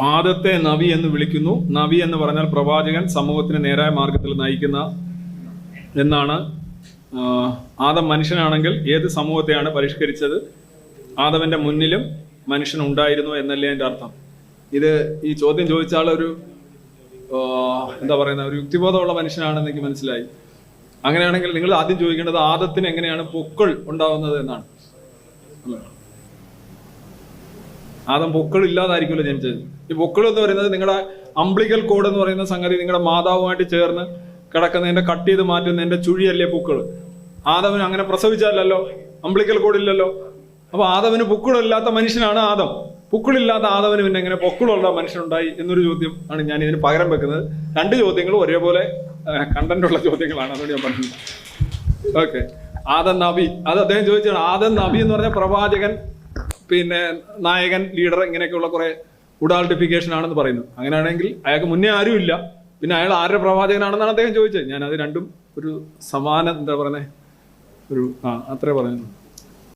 ആദത്തെ നവി എന്ന് വിളിക്കുന്നു. നവി എന്ന് പറഞ്ഞാൽ പ്രവാചകൻ സമൂഹത്തിന് നേരായ മാർഗത്തിൽ നയിക്കുന്ന എന്നാണ്. ആദം മനുഷ്യനാണെങ്കിൽ ഏത് സമൂഹത്തെയാണ് പരിഷ്കരിച്ചത്? ആദവന്റെ മുന്നിലും മനുഷ്യൻ ഉണ്ടായിരുന്നു എന്നല്ലേ എന്റെ അർത്ഥം? ഇത് ഈ ചോദ്യം ചോദിച്ചാൽ ഒരു എന്താ പറയുന്ന ഒരു യുക്തിബോധമുള്ള മനുഷ്യനാണെന്ന് എനിക്ക് മനസ്സിലായി. അങ്ങനെയാണെങ്കിൽ നിങ്ങൾ ആദ്യം ചോദിക്കേണ്ടത് ആദത്തിന് എങ്ങനെയാണ് പൊക്കൾ ഉണ്ടാവുന്നത് എന്നാണ്? ആദം പൊക്കൾ ഇല്ലാതായിരിക്കുമല്ലോ ജനിച്ചത്. ഈ പൊക്കൾ എന്ന് പറയുന്നത് നിങ്ങളുടെ അംബ്ലിക്കൽ കോഡ് എന്ന് പറയുന്ന സംഗതി നിങ്ങളുടെ മാതാവുമായിട്ട് ചേർന്ന് കിടക്കുന്നതിന്റെ കട്ട് ചെയ്ത് മാറ്റുന്നതിന്റെ ചുഴിയല്ലേ പൂക്കൾ ആദവന് അങ്ങനെ പ്രസവിച്ചാലല്ലോ? അംബ്ലിക്കൽ കോഡ് ഇല്ലല്ലോ? അപ്പൊ ആദവന് പൂക്കളില്ലാത്ത മനുഷ്യനാണ് ആദം. പൂക്കളില്ലാത്ത ആദവന് പിന്നെ എങ്ങനെ പൊക്കളുള്ള മനുഷ്യനുണ്ടായി എന്നൊരു ചോദ്യം ആണ് ഞാൻ ഇതിന് പകരം വെക്കുന്നത്. രണ്ട് ചോദ്യങ്ങളും ഒരേപോലെ കണ്ടന്റ് ഉള്ള ചോദ്യങ്ങളാണ്. അതുകൊണ്ട് ഞാൻ പറഞ്ഞത് ഓക്കെ ആദം നബി. അത് അദ്ദേഹം ചോദിച്ചാണ് ആദം നബി എന്ന് പറഞ്ഞ പ്രവാചകൻ പിന്നെ നായകൻ ലീഡർ ഇങ്ങനെയൊക്കെയുള്ള കുറെ ഉഡാൾട്ടിഫിക്കേഷൻ ആണെന്ന് പറയുന്നു. അങ്ങനെയാണെങ്കിൽ അയാൾക്ക് മുന്നേ ആരുമില്ല പിന്നെ അയാൾ ആരുടെ പ്രവാചകനാണെന്നാണ് അദ്ദേഹം ചോദിച്ചത്. ഞാൻ അത് രണ്ടും ഒരു സമാന എന്താ പറയുന്നത് ഒരു ആ അത്രേ പറയുന്നു